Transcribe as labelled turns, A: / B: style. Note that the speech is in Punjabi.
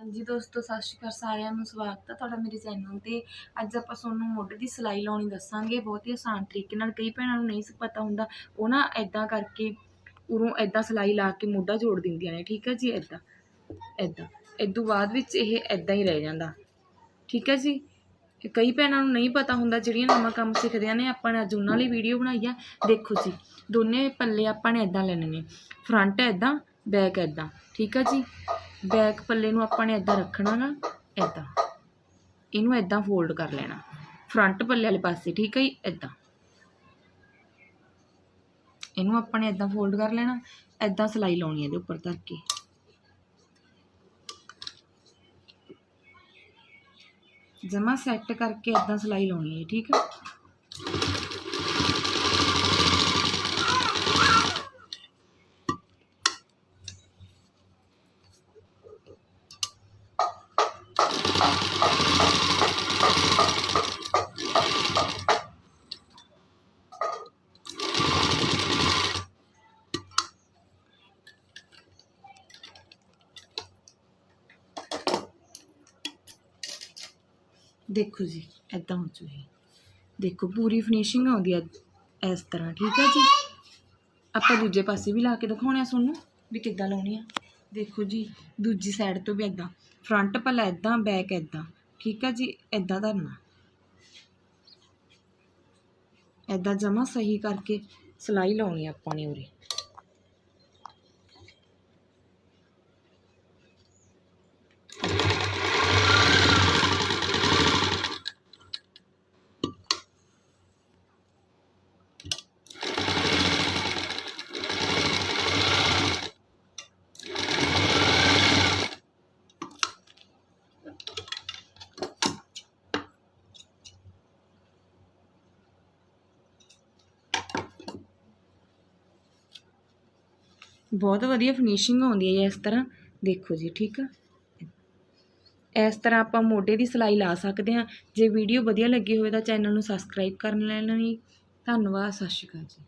A: ਹਾਂਜੀ ਦੋਸਤੋ, ਸਤਿ ਸ਼੍ਰੀ ਅਕਾਲ ਸਾਰਿਆਂ ਨੂੰ, ਸਵਾਗਤ ਹੈ ਤੁਹਾਡਾ ਮੇਰੇ ਚੈਨਲ ਤੇ। ਅੱਜ ਆਪਾਂ ਤੁਹਾਨੂੰ ਮੋਢੇ ਦੀ ਸਿਲਾਈ ਲਾਉਣੀ ਦੱਸਾਂਗੇ। ਬਹੁਤ ਹੀ ਆਸਾਨ ਤਰੀਕੇ ਨਾਲ, ਕਈ ਭੈਣਾਂ ਨੂੰ ਨਹੀਂ ਸੀ ਪਤਾ ਹੁੰਦਾ। ਉਹ ਨਾ ਐਦਾਂ ਕਰਕੇ ਉਰੋਂ ਐਦਾਂ ਸਿਲਾਈ ਲਾ ਕੇ ਮੋਢਾ ਜੋੜ ਦਿੰਦੀਆਂ ਨੇ, ਠੀਕ ਹੈ ਜੀ? ਐਦਾਂ ਐਦਾਂ ਇਦੋਂ ਬਾਅਦ ਵਿੱਚ ਇਹ ਐਦਾਂ ਹੀ ਰਹਿ ਜਾਂਦਾ। ਠੀਕ ਹੈ ਜੀ? ਕਈ ਭੈਣਾਂ ਨੂੰ ਨਹੀਂ ਪਤਾ ਹੁੰਦਾ, ਜਿਹੜੀਆਂ ਨਵਾਂ ਕੰਮ ਸਿੱਖਦੀਆਂ ਨੇ, ਆਪਾਂ ਨੇ ਅੱਜ ਉਹਨਾਂ ਲਈ ਵੀਡੀਓ ਬਣਾਈ ਆ। ਦੇਖੋ ਜੀ, ਦੋਨੇ ਪੱਲੇ ਆਪਾਂ ਨੇ ਐਦਾਂ ਲੈਣੇ ਨੇ। ਫਰੰਟ ਐਦਾਂ ਬੈਕ ਐਦਾਂ ਠੀਕ ਹੈ ਜੀ? ਬੈਕ ਪੱਲੇ ਨੂੰ ਆਪਾਂ ਨੇ ਐਦਾਂ ਰੱਖਣਾ ਗਾ ਐਦਾਂ ਇਹਨੂੰ ਐਦਾਂ ਫੋਲਡ ਕਰ ਲੈਣਾ। ਫਰੰਟ ਪੱਲੇ ਵਾਲੇ ਪਾਸੇ, ਠੀਕ ਹੈ ਜੀ? ਐਦਾਂ ਇਹਨੂੰ ਆਪਾਂ ਨੇ ਐਦਾਂ ਫੋਲਡ ਕਰ ਲੈਣਾ। ਐਦਾਂ ਸਿਲਾਈ ਲਾਉਣੀ ਹੈ ਇਹਦੇ ਉੱਪਰ ਧਰ ਕੇ। ਜਮਾ ਸੈੱਟ ਕਰਕੇ ਐਦਾਂ ਸਿਲਾਈ ਲਾਉਣੀ ਹੈ, ਠੀਕ ਹੈ? ਦੇਖੋ ਜੀ ਐਦਾਂ ਹੋ ਚੁਹੀ ਦੇਖੋ, ਪੂਰੀ ਫਿਨਿਸ਼ਿੰਗ ਆਉਂਦੀ ਹੈ ਇਸ ਤਰ੍ਹਾਂ, ਠੀਕ ਹੈ ਜੀ? ਆਪਾਂ ਦੂਜੇ ਪਾਸੇ ਵੀ ਲਾ ਕੇ ਦਿਖਾਉਣੇ ਆ ਤੁਹਾਨੂੰ ਵੀ ਕਿੱਦਾਂ ਲਾਉਣੀ ਆ। ਦੇਖੋ ਜੀ, ਦੂਜੀ ਸਾਈਡ ਤੋਂ ਵੀ ਐਦਾਂ ਫਰੰਟ ਪੱਲਾ ਐਦਾਂ ਬੈਕ ਐਦਾਂ ਠੀਕ ਹੈ ਜੀ? ਐਦਾਂ ਧਰਨਾ। ਐਦਾਂ ਜਮਾ ਸਹੀ ਕਰਕੇ ਸਿਲਾਈ ਲਾਉਣੀ ਆਪਾਂ ਨੇ ਉਰੇ। ਬਹੁਤ ਵਧੀਆ ਫਿਨਿਸ਼ਿੰਗ ਆਉਂਦੀ ਹੈ ਇਸ ਤਰ੍ਹਾਂ। ਦੇਖੋ ਜੀ, ਠੀਕ ਆ? ਇਸ ਤਰ੍ਹਾਂ ਆਪਾਂ ਮੋਢੇ ਦੀ ਸਿਲਾਈ ਲਾ ਸਕਦੇ ਹਾਂ। ਜੇ ਵੀਡੀਓ ਵਧੀਆ ਲੱਗੀ ਹੋਵੇ ਤਾਂ ਚੈਨਲ ਨੂੰ ਸਬਸਕ੍ਰਾਈਬ ਕਰਨ ਲੈਣਾ। ਜੀ ਧੰਨਵਾਦ, ਸਤਿ ਸ਼੍ਰੀ ਅਕਾਲ ਜੀ।